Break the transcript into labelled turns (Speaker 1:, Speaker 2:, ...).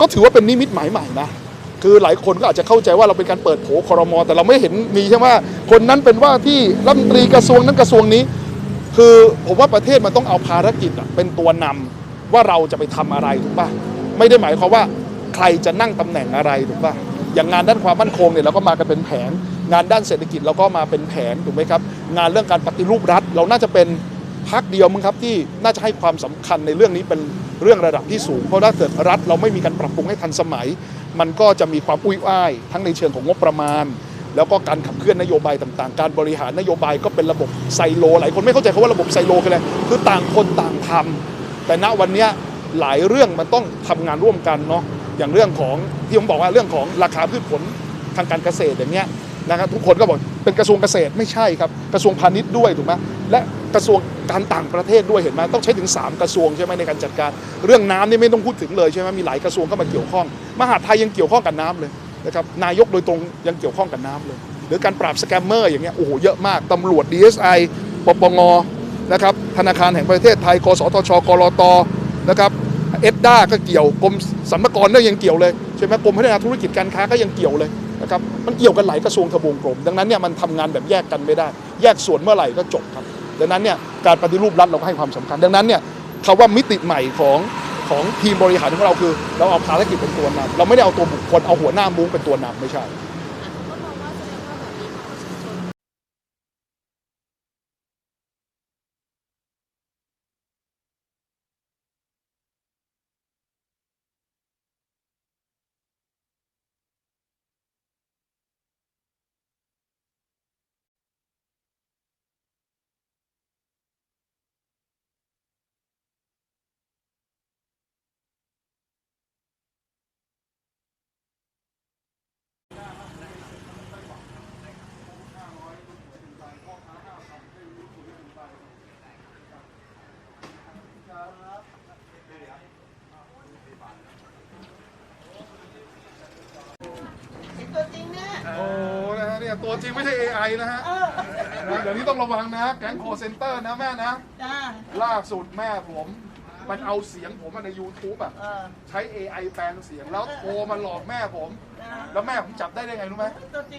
Speaker 1: ก็ถือว่าเป็นนิมิตหมายใหม่นะคือหลายคนก็อาจจะเข้าใจว่าเราเป็นการเปิดโผคอรมอแต่เราไม่เห็นมีใช่ไหมว่าคนนั้นเป็นว่าที่รัฐมนตรีกระทรวงนั้นกระทรวงนี้ คือผมว่าประเทศมันต้องเอาภารกิจเป็นตัวนำว่าเราจะไปทำอะไรถูกป่ะไม่ได้หมายความว่าใครจะนั่งตำแหน่งอะไรถูกป่ะอย่างงานด้านความมั่นคงเนี่ยเราก็มากันเป็นแผน งานด้านเศรษฐกิจเราก็มาเป็นแผนถูกไหมครับงานเรื่องการปฏิรูปรัฐ เราน่าจะเป็น พักเดียวมั้งครับที่น่าจะให้ความสำคัญในเรื่องนี้เป็นเรื่องระดับที่สูง เพราะถ้าเกิดรัฐเราไม่มีการปรับปรุงให้ทันสมัย มันก็จะมีความอุ้ยอ้าย ทั้งในเชิงของงบประมาณ แล้วก็การขับเคลื่อนนโยบายต่างๆ การบริหารนโยบายก็เป็นระบบไซโลหลายคนไม่เข้าใจคำว่าระบบไซโลคืออะไรคือต่างคนต่างทำแต่ณวันนี้หลายเรื่องมันต้องทำงานร่วมกันเนาะอย่างเรื่องของที่ผมบอกว่าเรื่องของราคาพืชผลทางการเกษตรอย่างเงี้ยนะครับทุกคนก็บอกเป็นกระทรวงเกษตรไม่ใช่ครับกระทรวงพาณิชย์ด้วยถูกไหมและ กระทรวงการต่างประเทศด้วยเห็นไหมต้องใช้ถึง 3 กระทรวงใช่ไหมในการจัดการ เรื่องน้ำนี่ไม่ต้องพูดถึงเลยใช่ไหมมีหลายกระทรวงเข้ามาเกี่ยวข้อง มหาดไทยยังเกี่ยวข้องกับน้ำเลยนะครับนายกโดยตรงยังเกี่ยวข้องกับน้ำเลย หรือการปราบสแกมเมอร์อย่างเงี้ยโอ้โหเยอะมากตำรวจ DSI ปปงนะครับธนาคารแห่งประเทศไทย กสทช กรตนะครับเอ็ดด้าก็เกี่ยวกรมสรรพากรก็ยังเกี่ยวเลยใช่ไหมกรมพัฒนาธุรกิจการค้าก็ยังเกี่ยวเลยนะครับมันเกี่ยวกันหลายกระทรวงทบวงกรมดังนั้นเนี่ยมันทำงานแบบแยกกันไม่ได้ แยกส่วนเมื่อไหร่ก็จบครับ ดังนั้นเนี่ยการปฏิรูปรัฐเราก็ให้ความสำคัญ ดังนั้นเนี่ยคำว่ามิติใหม่ของของทีมบริหารของเราคือ เราเอาภารกิจเป็นตัวนำเราไม่ได้เอาตัวบุคคลเอาหัวหน้ามุ้งเป็นตัวนำไม่ใช่
Speaker 2: ก็มองว่าแสดงว่าแบบนี้พรรคประชาชน
Speaker 3: ตัวจริงเนี่ย
Speaker 1: โอ้นะฮะเนี่ยตัวจริงไม่ใช่ AI นะฮะนะเดี๋ยวนี้ต้องระวังนะแก๊งโคเซนเตอร์นะแม่นะ
Speaker 3: จ้า
Speaker 1: ล่าสุดแม่ผม มันเอาเสียงผมมาใน YouTube อะ
Speaker 3: เออ
Speaker 1: ใช้ AI แปลงเสียงแล้วโทรมาหลอกแม่ผม
Speaker 3: จ้า
Speaker 1: แล้วแม่ผมจับได้ได้ไงรู้ไหม
Speaker 3: ตัวจริง